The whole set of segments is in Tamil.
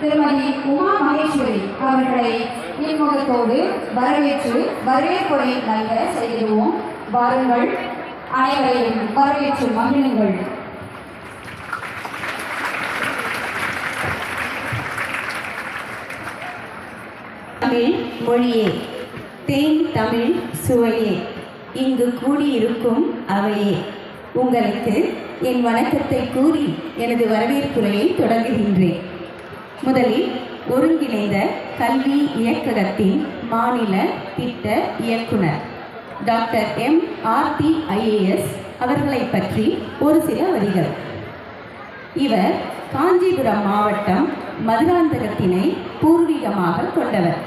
திருமதி உமா மகேஸ்வரி அவர்களை இன்முகத்தோடு வரவேற்று வரவேற்புரை நல்க செய்திடுவோம் வாருங்கள். அனைவரையும் வரவேற்று மகிழுங்கள். தமிழ் மொழியே தேன் தமிழ் சுவையே இங்கு கூடியிருக்கும் அவையே. உங்களுக்கு என் வணக்கத்தை கூறி எனது வரவேற்புரையை தொடங்குகின்றேன். முதலில் ஒருங்கிணைந்த கல்வி இயக்ககத்தின் மாநில திட்ட இயக்குனர் டாக்டர் எம் ஆர்டி ஐஏஎஸ் அவர்களை பற்றி ஒரு சில வரிகள். இவர் காஞ்சிபுரம் மாவட்டம் மதுராந்தகத்தினை பூர்வீகமாக கொண்டவர்.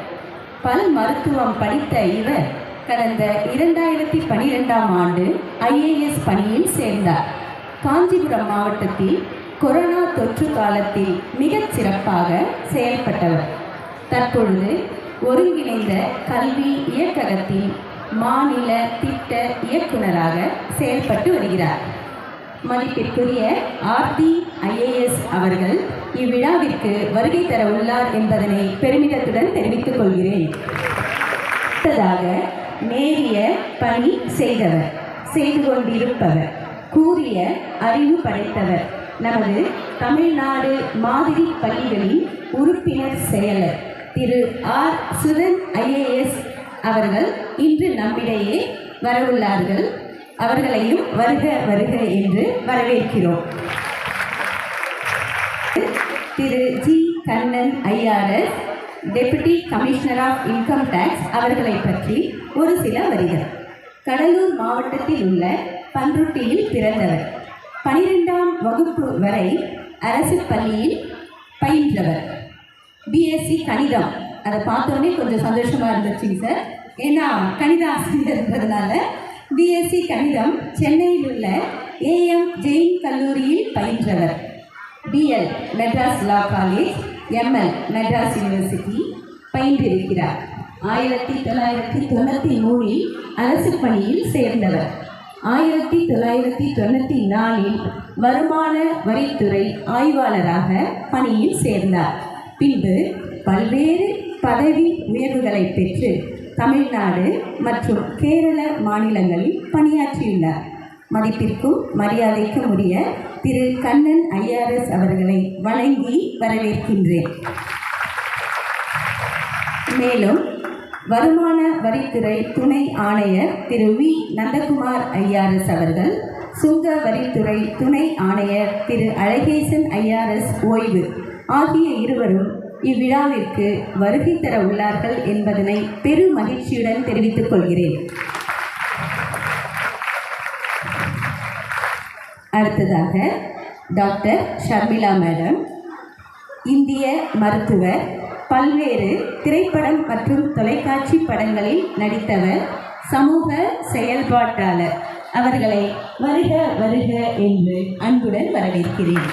பல் மருத்துவம் படித்த இவர் கடந்த இரண்டாயிரத்தி பனிரெண்டாம் ஆண்டு ஐஏஎஸ் பணியில் சேர்ந்தார். காஞ்சிபுரம் மாவட்டத்தில் கொரோனா தொற்று காலத்தில் மிகச் சிறப்பாக செயல்பட்டவர். தற்பொழுது ஒருங்கிணைந்த கல்வி இயக்ககத்தின் மாநில திட்ட இயக்குனராக செயல்பட்டு வருகிறார். மதிப்பிற்குரிய ஆர்த்தி ஐஏஎஸ் அவர்கள் இவ்விழாவிற்கு வருகை தர உள்ளார் என்பதனை பெருமிதத்துடன் தெரிவித்துக் கொள்கிறேன். அடுத்ததாக நேரிய பணி செய்தவர் செய்து கொண்டிருப்பவர் கூறிய அறிவு படைத்தவர். நமது தமிழ்நாடு மாதிரி பள்ளிகளின் உறுப்பினர் செயலர் திரு ஆர் சுதன் ஐஏஎஸ் அவர்கள் இன்று நம்மிடையே வரவுள்ளார்கள். அவர்களையும் வருக வருக என்று வரவேற்கிறோம். திரு G Kannan IRS deputy commissioner of income tax அவர்களை பற்றி ஒரு சில வரிகள். கடலூர் மாவட்டத்தில் உள்ள பன்ருட்டியில் பிறந்தவர். பனிரெண்டாம் வகுப்பு வரை அரசு பள்ளியில் பயின்றவர். பிஎஸ்சி கணிதம். அதை பார்த்தோன்னே கொஞ்சம் சந்தோஷமாக இருந்துச்சுங்க சார். ஏன்னா கணித ஆசிரியர்ன்றதுனால பிஎஸ்சி கணிதம் சென்னையில் உள்ள ஏஎம் ஜெயின் கல்லூரியில் பயின்றவர். BL Madras law college ML Madras university பயின்றிருக்கிறார். ஆயிரத்தி தொள்ளாயிரத்தி தொண்ணூற்றி மூணில் அரசு பணியில் சேர்ந்தவர். ஆயிரத்தி தொள்ளாயிரத்தி தொண்ணூற்றி நாலில் வருமான வரித்துறை ஆய்வாளராக பணியில் சேர்ந்தார். பின்பு பல்வேறு பதவி உயர்வுகளை பெற்று தமிழ்நாடு மற்றும் கேரள மாநிலங்களில் பணியாற்றியுள்ளார். மதிப்பிற்கும் மரியாதைக்கும் உரிய திரு. கண்ணன் ஐஆர்எஸ் அவர்களை வணங்கி வரவேற்கின்றேன். மேலும் வருமான வரித்துறை துணை ஆணையர் திரு வி. நந்தகுமார் ஐஆர்எஸ் அவர்கள் சுங்க வரித்துறை துணை ஆணையர் திரு அழகேசன் ஐஆர்எஸ் ஓய்வு ஆகிய இருவரும் இவ்விழாவிற்கு வருகை தர உள்ளார்கள் என்பதனை பெரு மகிழ்ச்சியுடன் தெரிவித்துக் கொள்கிறேன். அடுத்ததாக டாக்டர் ஷர்மிளா மேடம் இந்திய மருத்துவர் பல்வேறு திரைப்படம் மற்றும் தொலைக்காட்சி படங்களில் நடித்தவர் சமூக செயல்பாட்டாளர். அவர்களை வருக வருக என்று அன்புடன் வரவேற்கிறேன்.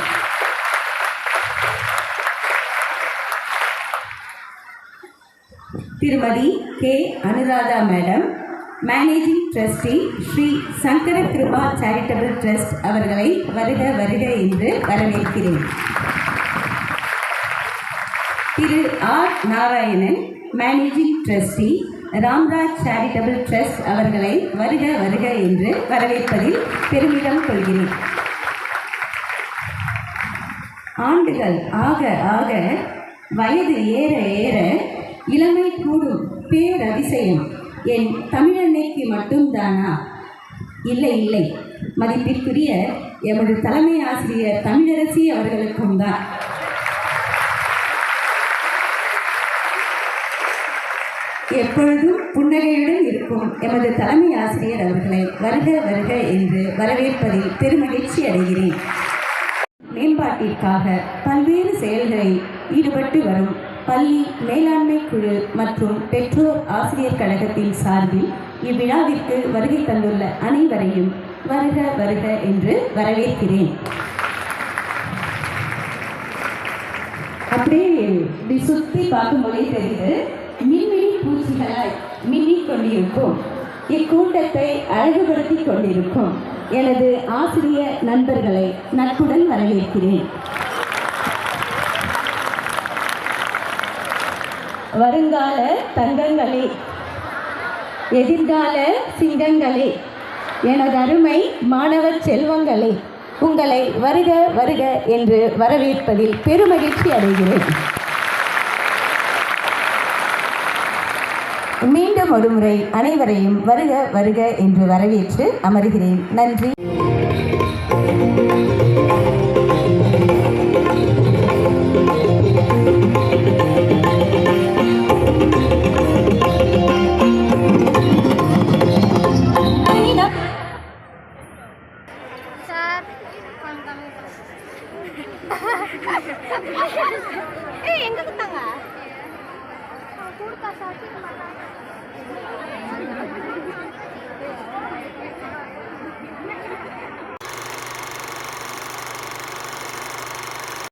திருமதி K. Anuradha madam managing trustee Sri Sankara Kripa charitable trust அவர்களை வருக வருக என்று வரவேற்கிறேன். திரு R Narayanan managing trustee Ramraj charitable trust அவர்களை வருக வருக என்று வரவேற்பதில் பெருமிதம் கொள்கிறேன். ஆண்டுகள் ஆக ஆக வயது ஏற ஏற இளமை கூடும் பேரதிசயம். என் தமிழன்னைக்கு மட்டும்தானா? இல்லை இல்லை. மதிப்பிற்குரிய எமது தலைமை ஆசிரியர் தமிழரசி அவர்களுக்கும் தான். எப்பொழுதும் புன்னகையுடன் இருக்கும் எமது தலைமை ஆசிரியர் அவர்களை வருக வருக என்று வரவேற்பதில் பெருமகிழ்ச்சி அடைகிறேன். மேம்பாட்டிற்காக பல்வேறு செயல்களில் ஈடுபட்டு வரும் பள்ளி மேலாண்மை குழு மற்றும் பெற்றோர் ஆசிரியர் கழகத்தின் சார்பில் இவ்விழாவிற்கு வருகை தந்துள்ள அனைவரையும் வருக வருக என்று வரவேற்கிறேன். அப்படியே இப்படி சுற்றி பார்க்கும்போதே தெரியுது மின் கொண்டிருக்கும் இக்கூட்டத்தை அழகுபடுத்தி கொண்டிருக்கும் எனது ஆசிரிய நண்பர்களை நட்புடன் வரவேற்கிறேன். வருங்கால தங்கங்களே எதிர்கால சிங்கங்களே எனது அருமை மாணவ செல்வங்களே உங்களை வருக வருக என்று வரவேற்பதில் பெருமகிழ்ச்சி அடைகிறேன். மீண்டும் ஒருமுறை அனைவரையும் வருக வருக என்று வரவேற்று அமர்கிறேன். நன்றி.